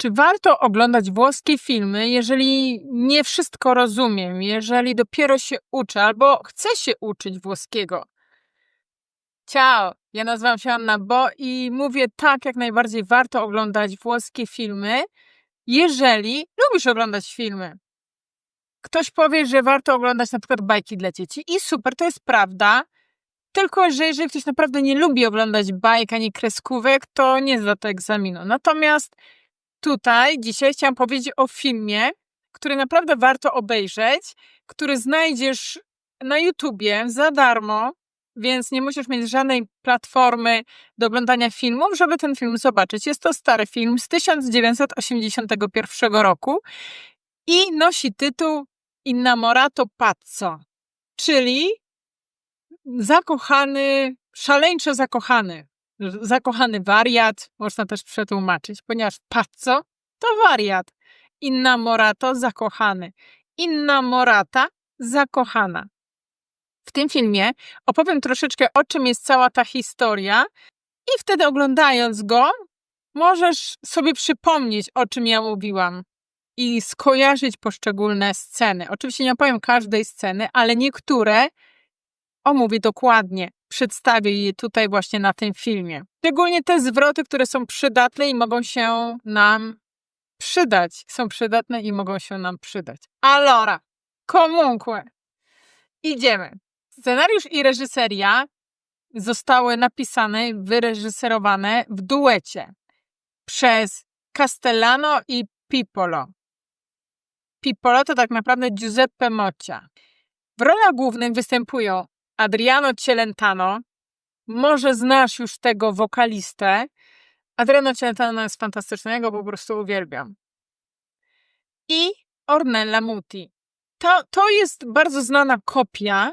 Czy warto oglądać włoskie filmy, jeżeli nie wszystko rozumiem, jeżeli dopiero się uczę albo chcę się uczyć włoskiego? Ciao, ja nazywam się Anna Bo i mówię tak, jak najbardziej warto oglądać włoskie filmy, jeżeli lubisz oglądać filmy. Ktoś powie, że warto oglądać na przykład bajki dla dzieci i super, to jest prawda. Tylko, że jeżeli ktoś naprawdę nie lubi oglądać bajek ani kreskówek, to nie zda to egzaminu. Natomiast tutaj dzisiaj chciałam powiedzieć o filmie, który naprawdę warto obejrzeć, który znajdziesz na YouTubie za darmo, więc nie musisz mieć żadnej platformy do oglądania filmów, żeby ten film zobaczyć. Jest to stary film z 1981 roku i nosi tytuł Innamorato Pazzo, czyli zakochany, szaleńczo zakochany. Zakochany wariat, można też przetłumaczyć, ponieważ pazzo to wariat. Innamorato zakochany. Innamorata zakochana. W tym filmie opowiem troszeczkę o czym jest cała ta historia i wtedy oglądając go możesz sobie przypomnieć o czym ja mówiłam i skojarzyć poszczególne sceny. Oczywiście nie opowiem każdej sceny, ale niektóre omówię dokładnie. Przedstawię je tutaj właśnie na tym filmie. Szczególnie te zwroty, które są przydatne i mogą się nam przydać. Są przydatne i mogą się nam przydać. Allora, comunque, idziemy. Scenariusz i reżyseria zostały napisane, wyreżyserowane w duecie przez Castellano i Pipolo. Pipolo to tak naprawdę Giuseppe Moccia. W rolach głównych występują Adriano Celentano. Może znasz już tego wokalistę. Adriano Celentano jest fantastyczny, ja go po prostu uwielbiam. I Ornella Muti. To, to jest bardzo znana kopia,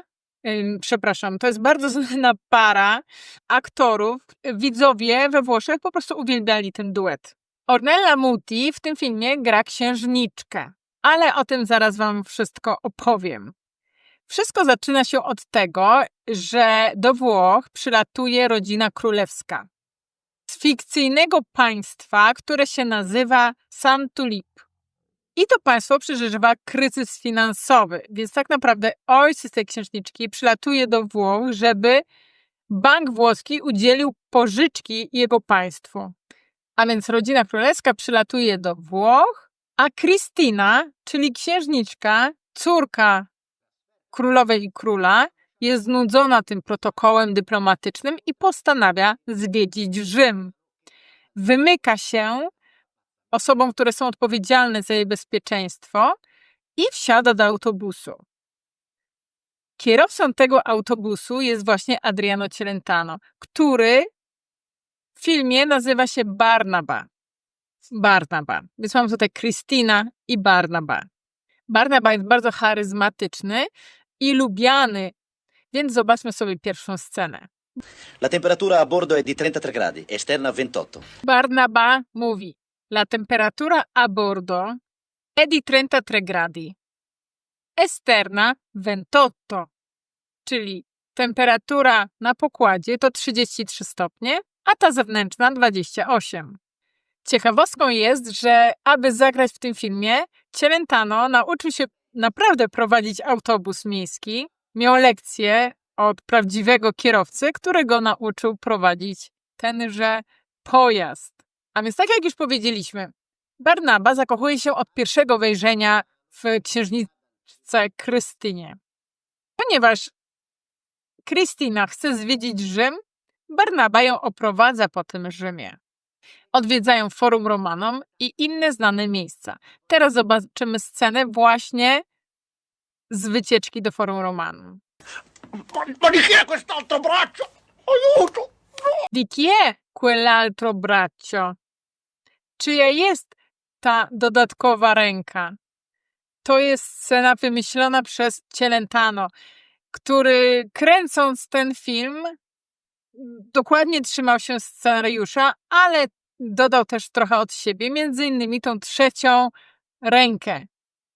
przepraszam, to jest bardzo znana para aktorów. Widzowie we Włoszech po prostu uwielbiali ten duet. Ornella Muti w tym filmie gra księżniczkę, ale o tym zaraz wam wszystko opowiem. Wszystko zaczyna się od tego, że do Włoch przylatuje rodzina królewska z fikcyjnego państwa, które się nazywa San Tulip. I to państwo przeżywa kryzys finansowy, więc tak naprawdę ojciec tej księżniczki przylatuje do Włoch, żeby bank włoski udzielił pożyczki jego państwu. A więc rodzina królewska przylatuje do Włoch, a Kristina, czyli księżniczka, córka królowej i króla, jest znudzona tym protokołem dyplomatycznym i postanawia zwiedzić Rzym. Wymyka się osobom, które są odpowiedzialne za jej bezpieczeństwo i wsiada do autobusu. Kierowcą tego autobusu jest właśnie Adriano Celentano, który w filmie nazywa się Barnaba. Barnaba. Więc mam tutaj Kristina i Barnaba. Barnaba jest bardzo charyzmatyczny i lubiany, więc zobaczmy sobie pierwszą scenę. La temperatura a bordo è di 33 gradi, esterna 28. Barnaba mówi: La temperatura a bordo è di 33 gradi. Esterna 28. Czyli temperatura na pokładzie to 33 stopnie, a ta zewnętrzna 28. Ciekawostką jest, że aby zagrać w tym filmie, Celentano nauczył się naprawdę prowadzić autobus miejski. Miał lekcję od prawdziwego kierowcy, którego nauczył prowadzić tenże pojazd. A więc tak jak już powiedzieliśmy, Barnaba zakochuje się od pierwszego wejrzenia w księżniczce Krystynie. Ponieważ Krystyna chce zwiedzić Rzym, Barnaba ją oprowadza po tym Rzymie. Odwiedzają Forum Romanum i inne znane miejsca. Teraz zobaczymy scenę właśnie z wycieczki do Forum Romanum. Ma, ma di chi è quell'altro braccio? Czyja jest ta dodatkowa ręka? To jest scena wymyślona przez Celentano, który kręcąc ten film dokładnie trzymał się scenariusza, ale dodał też trochę od siebie, między innymi tą trzecią rękę,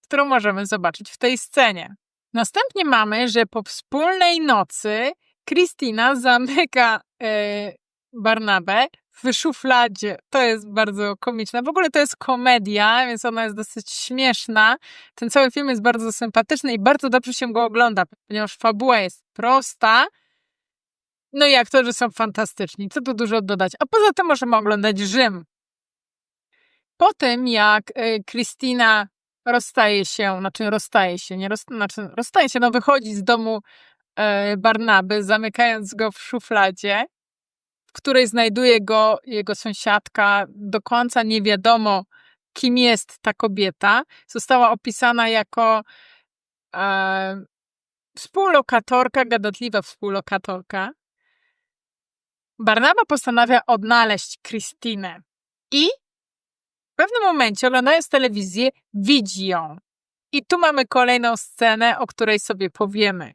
którą możemy zobaczyć w tej scenie. Następnie mamy, że po wspólnej nocy Kristina zamyka e, Barnabę w szufladzie. To jest bardzo komiczne. W ogóle to jest komedia, więc ona jest dosyć śmieszna. Ten cały film jest bardzo sympatyczny i bardzo dobrze się go ogląda, ponieważ fabuła jest prosta. No i aktorzy są fantastyczni. Co tu dużo dodać? A poza tym możemy oglądać Rzym. Po tym, jak y, Christina rozstaje się, znaczy rozstaje się, nie znaczy rozstaje się, no wychodzi z domu e, Barnaby, zamykając go w szufladzie, w której znajduje go jego sąsiadka. Do końca nie wiadomo, kim jest ta kobieta. Została opisana jako e, współlokatorka, gadatliwa współlokatorka. Barnaba postanawia odnaleźć Krystynę i w pewnym momencie, oglądając telewizję, widzi ją. I tu mamy kolejną scenę, o której sobie powiemy.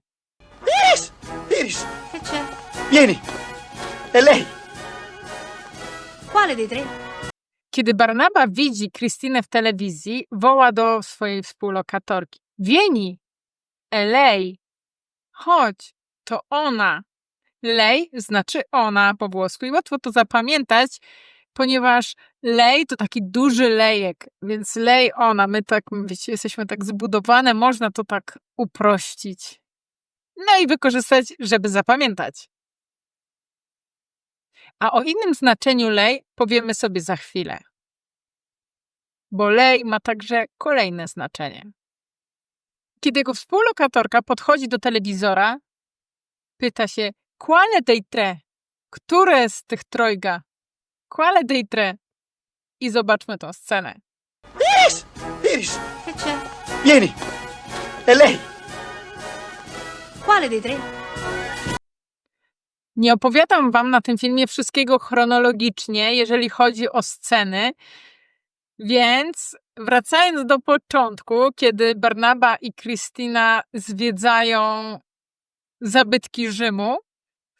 Iris! Iris! Che c'è? Vieni! È lei! Quale dei tre? Kiedy Barnaba widzi Krystynę w telewizji, woła do swojej współlokatorki. Wieni! Elej! Chodź, to ona. Lej znaczy ona po włosku i łatwo to zapamiętać, ponieważ lej to taki duży lejek, więc lej ona. My tak, wiecie, jesteśmy tak zbudowane, można to tak uprościć. No i wykorzystać, żeby zapamiętać. A o innym znaczeniu lej powiemy sobie za chwilę. Bo lej ma także kolejne znaczenie. Kiedy jego współlokatorka podchodzi do telewizora, pyta się, quale dei tre? Które z tych trojga? Quale dei tre? I zobaczmy tą scenę. Iris! Iris! Che c'è? Vieni! È lei! Quale dei tre? Nie opowiadam wam na tym filmie wszystkiego chronologicznie, jeżeli chodzi o sceny, więc wracając do początku, kiedy Barnaba i Krystyna zwiedzają zabytki Rzymu,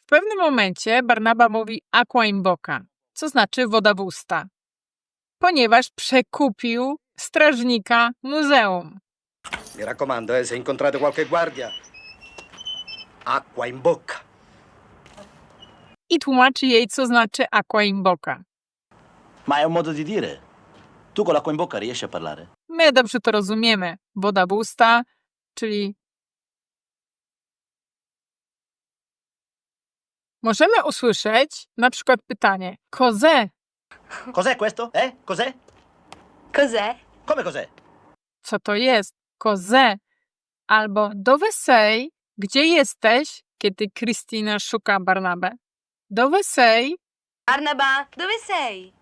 w pewnym momencie Barnaba mówi aqua in bocca, co znaczy woda w usta, ponieważ przekupił strażnika muzeum. Mi raccomando, eh, se incontrate qualche guardia, acqua in bocca. I tłumaczy jej, co znaczy aqua in bocca. Ma è un modo di dire. Tu con l'acqua in bocca riesci a parlare? My dobrze to rozumiemy. Woda w usta, czyli możemy usłyszeć na przykład pytanie Kozę, Cos'è questo? Eh? Cos'è? Cos'è? Come cos'è? co to jest? Kozę. Albo dove sei? Gdzie jesteś? Kiedy Kristina szuka Barnabę. Dove sei? Barnaba, dove sei?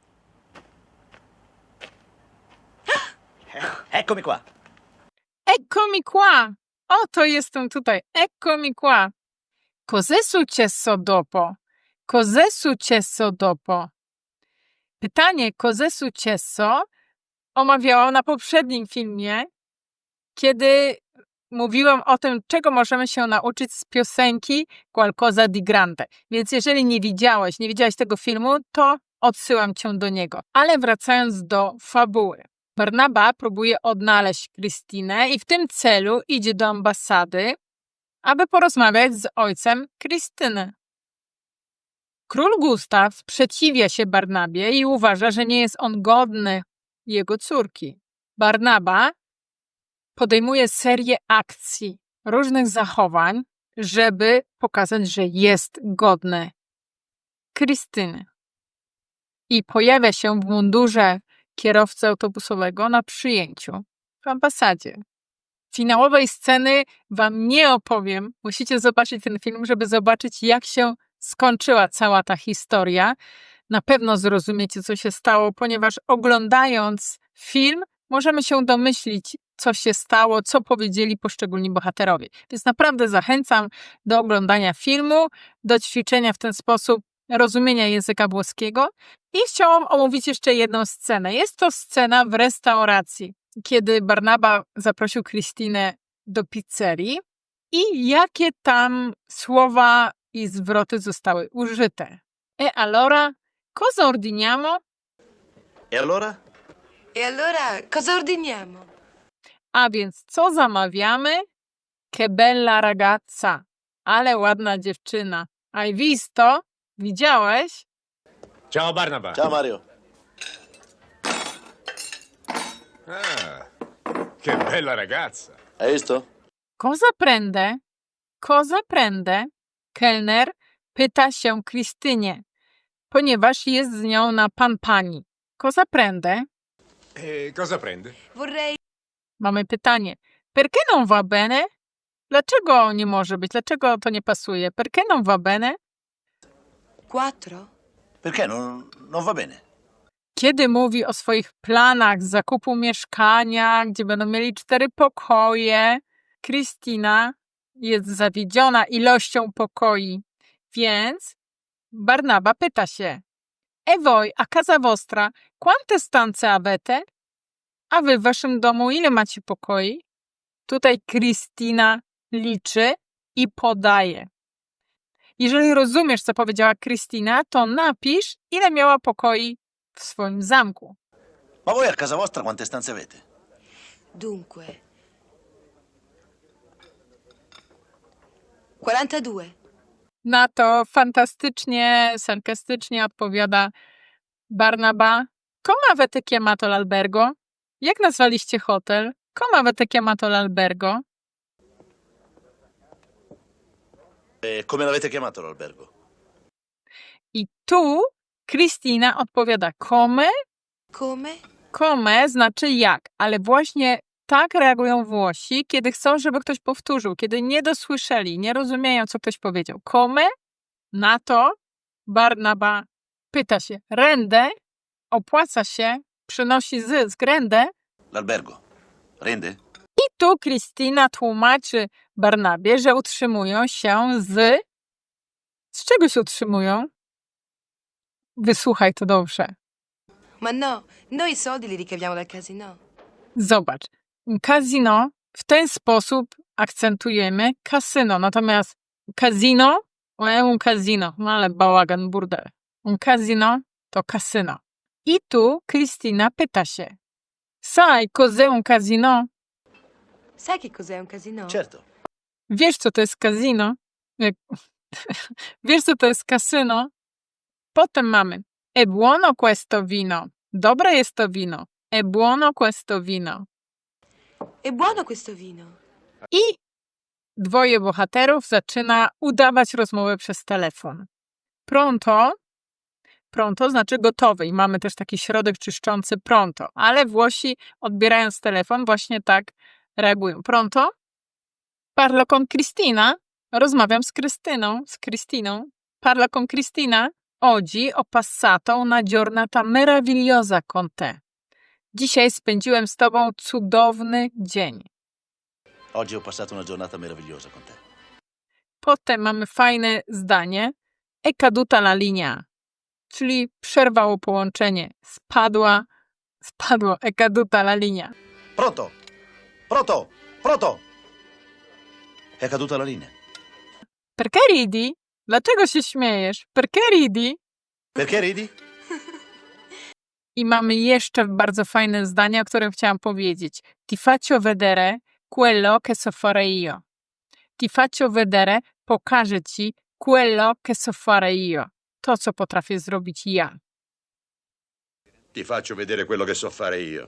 Eccomi qua. Eccomi qua! Oto jestem tutaj. Eccomi qua. Cos'è successo dopo? Cos'è successo dopo? Pytanie cos'è successo omawiałam na poprzednim filmie, kiedy mówiłam o tym, czego możemy się nauczyć z piosenki Qualcosa di Grande. Więc jeżeli nie widziałeś, nie widziałeś tego filmu, to odsyłam cię do niego. Ale wracając do fabuły. Barnaba próbuje odnaleźć Krystynę i w tym celu idzie do ambasady, aby porozmawiać z ojcem Krystyny. Król Gustaw sprzeciwia się Barnabie i uważa, że nie jest on godny jego córki. Barnaba podejmuje serię akcji, różnych zachowań, żeby pokazać, że jest godny Krystyny. I pojawia się w mundurze kierowcy autobusowego na przyjęciu w ambasadzie. Finałowej sceny wam nie opowiem. Musicie zobaczyć ten film, żeby zobaczyć, jak się skończyła cała ta historia. Na pewno zrozumiecie, co się stało, ponieważ oglądając film, możemy się domyślić, co się stało, co powiedzieli poszczególni bohaterowie. Więc naprawdę zachęcam do oglądania filmu, do ćwiczenia w ten sposób rozumienia języka włoskiego. I chciałam omówić jeszcze jedną scenę. Jest to scena w restauracji, kiedy Barnaba zaprosił Krystynę do pizzerii i jakie tam słowa i zwroty zostały użyte. E allora, cosa ordiniamo? E allora? E allora cosa ordiniamo? A więc co zamawiamy? Che bella ragazza. Ale ładna dziewczyna. Hai visto? Widziałeś? Ciao Barnaba. Ciao Mario. Ah, che bella ragazza. Hai visto? Cosa prende? Cosa prende? Kelner pyta się Krystynie, ponieważ jest z nią na pan pani. Cosa prende? E cosa prende? Vorrei... Mamy pytanie. Perché non va bene? Dlaczego nie może być? Dlaczego to nie pasuje? Perché non va bene? Quattro? Perché non, non va bene? Kiedy mówi o swoich planach zakupu mieszkania, gdzie będą mieli cztery pokoje, Kristina jest zawiedziona ilością pokoi, więc Barnaba pyta się: E voi a casa vostra quante stanze avete? A wy w waszym domu ile macie pokoi? Tutaj Kristina liczy i podaje. Jeżeli rozumiesz, co powiedziała Kristina, to napisz, ile miała pokoi w swoim zamku. Ma voi a casa vostra quante stanze avete? Dunque... 42. Na to fantastycznie, sarkastycznie odpowiada Barnaba. Come avete chiamato l'albergo? Jak nazwaliście hotel? Come avete chiamato l'albergo? E come l'avete chiamato l'albergo? I tu Kristina odpowiada come. Come? Come znaczy jak, ale właśnie tak reagują Włosi, kiedy chcą, żeby ktoś powtórzył, kiedy nie dosłyszeli, nie rozumieją, co ktoś powiedział. Come? Na to Barnaba pyta się. Rende? Opłaca się? Przynosi zysk? Rende? L'albergo. Rende? I tu Kristina tłumaczy Barnabie, że utrzymują się z. Z czego się utrzymują? Wysłuchaj to dobrze. Ma no, noi i soldi li ricaviamo dal casino. Zobacz. Casino w ten sposób akcentujemy kasyno, natomiast casino è un casino, no ale bałagan, burdel. Un casino to kasyno. I tu Kristina pyta się. Sai cos'è un casino? Sai che cos'è un casino? Certo. Wiesz, co to jest casino? Jak... Wiesz, co to jest kasyno? Potem mamy E buono questo vino. Dobre jest to wino. E buono questo vino. È buono questo vino. I dwoje bohaterów zaczyna udawać rozmowę przez telefon. Pronto. Pronto znaczy gotowy i mamy też taki środek czyszczący pronto, ale Włosi odbierając telefon właśnie tak reagują. Pronto? Parlo con Cristina? Rozmawiam z Krystyną, z Kristiną. Parlo con Cristina? Oggi ho passato una giornata meravigliosa con te. Dzisiaj spędziłem z tobą cudowny dzień. Oggi ho passato una giornata meravigliosa con te. Potem mamy fajne zdanie. E caduta la linea, czyli przerwało połączenie. Spadła, spadło e caduta la linea. Pronto? Pronto? Pronto? È caduta la linea. Perché ridi? Dlaczego się śmiejesz? Perché ridi? Perché ridi? I mamy jeszcze bardzo fajne zdanie, o którym chciałam powiedzieć. Ti faccio vedere quello che so fare io. Ti faccio vedere, pokażę ci quello che so fare io. To, co potrafię zrobić ja. Ti faccio vedere quello che so fare io.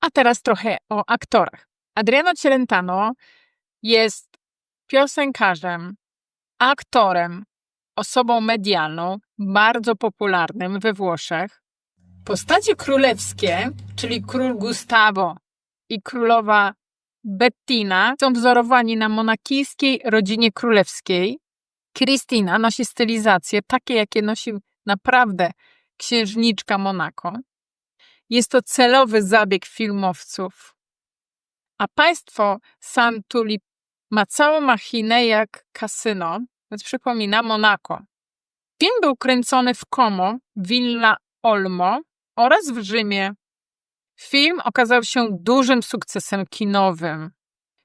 A teraz trochę o aktorach. Adriano Celentano jest piosenkarzem, aktorem, osobą medialną, bardzo popularnym we Włoszech. Postacie królewskie, czyli król Gustavo i królowa Bettina, są wzorowani na monakijskiej rodzinie królewskiej. Kristina nosi stylizacje takie, jakie nosi naprawdę księżniczka Monako. Jest to celowy zabieg filmowców. A państwo Santuli ma całą machinę jak kasyno, więc przypomina Monako. Film był kręcony w Como, Villa Olmo oraz w Rzymie. Film okazał się dużym sukcesem kinowym.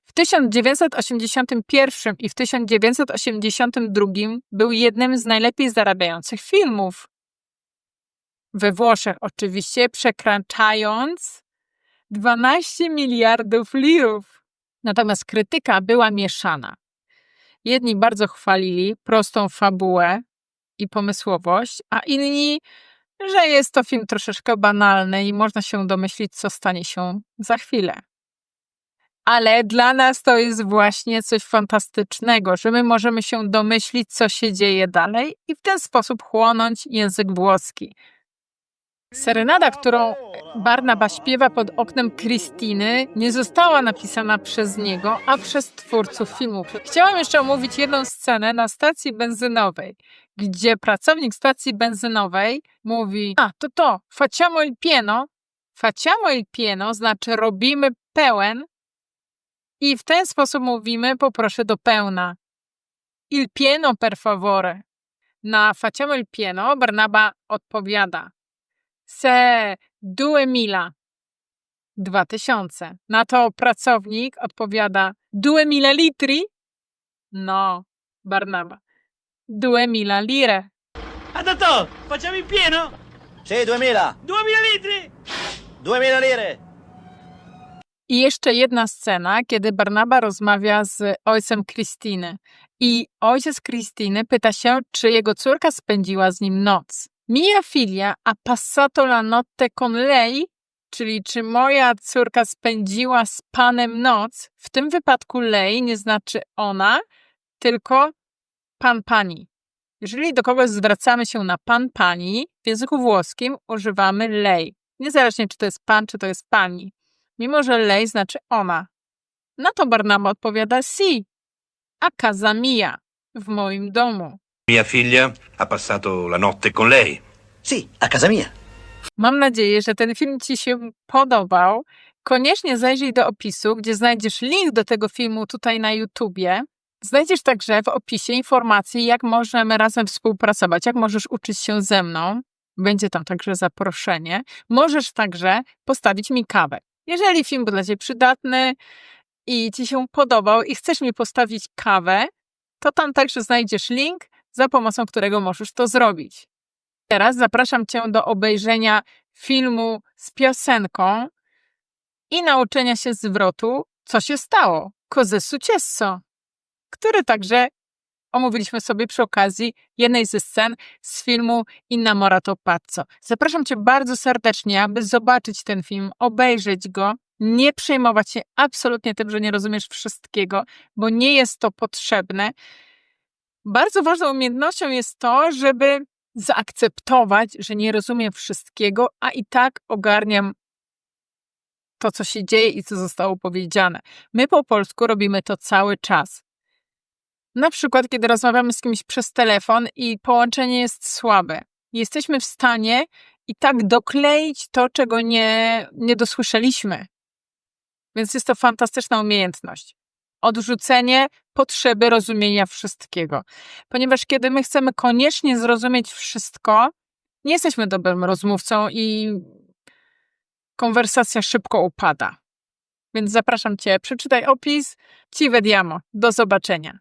W 1981 i w 1982 był jednym z najlepiej zarabiających filmów. We Włoszech oczywiście przekraczając 12 miliardów lirów. Natomiast krytyka była mieszana. Jedni bardzo chwalili prostą fabułę, i pomysłowość, a inni, że jest to film troszeczkę banalny i można się domyślić, co stanie się za chwilę. Ale dla nas to jest właśnie coś fantastycznego, że my możemy się domyślić, co się dzieje dalej i w ten sposób chłonąć język włoski. Serenada, którą Barnaba śpiewa pod oknem Krystyny, nie została napisana przez niego, a przez twórców filmu. Chciałam jeszcze omówić jedną scenę na stacji benzynowej, gdzie pracownik stacji benzynowej mówi: A, to to, facciamo il pieno. Facciamo il pieno znaczy robimy pełen i w ten sposób mówimy poproszę do pełna. Il pieno per favore. Na facciamo il pieno Barnaba odpowiada se due mila. Dwa tysiące. Na to pracownik odpowiada due mila litri? No, Barnaba. Due mila lire. A to, facciamo il pieno? Sì, 2000. 2000 litri? 2000 lire. I jeszcze jedna scena, kiedy Barnaba rozmawia z ojcem Krystyny. I ojciec Krystyny pyta się, czy jego córka spędziła z nim noc. Mia figlia ha passato la notte con lei? Czyli czy moja córka spędziła z panem noc? W tym wypadku lei nie znaczy ona, tylko pan pani. Jeżeli do kogoś zwracamy się na pan pani, w języku włoskim używamy lei. Niezależnie czy to jest pan, czy to jest pani. Mimo, że lei znaczy ona. Na to Barnaba odpowiada si, a casa mia, w moim domu. Mia figlia ha passato la notte con lei. Sì, a casa mia. Mam nadzieję, że ten film Ci się podobał. Koniecznie zajrzyj do opisu, gdzie znajdziesz link do tego filmu tutaj na YouTubie. Znajdziesz także w opisie informacje, jak możemy razem współpracować, jak możesz uczyć się ze mną. Będzie tam także zaproszenie. Możesz także postawić mi kawę. Jeżeli film był dla Ciebie przydatny i Ci się podobał i chcesz mi postawić kawę, to tam także znajdziesz link, za pomocą którego możesz to zrobić. Teraz zapraszam Cię do obejrzenia filmu z piosenką i nauczenia się zwrotu Co się stało? Cos'è successo? Który także omówiliśmy sobie przy okazji jednej ze scen z filmu Innamorato Pazzo. Zapraszam Cię bardzo serdecznie, aby zobaczyć ten film, obejrzeć go, nie przejmować się absolutnie tym, że nie rozumiesz wszystkiego, bo nie jest to potrzebne. Bardzo ważną umiejętnością jest to, żeby zaakceptować, że nie rozumiem wszystkiego, a i tak ogarniam to, co się dzieje i co zostało powiedziane. My po polsku robimy to cały czas. Na przykład, kiedy rozmawiamy z kimś przez telefon i połączenie jest słabe, jesteśmy w stanie i tak dokleić to, czego nie, nie dosłyszeliśmy. Więc jest to fantastyczna umiejętność. Odrzucenie potrzeby rozumienia wszystkiego. Ponieważ kiedy my chcemy koniecznie zrozumieć wszystko, nie jesteśmy dobrym rozmówcą i konwersacja szybko upada. Więc zapraszam Cię, przeczytaj opis. Ci vediamo. Do zobaczenia.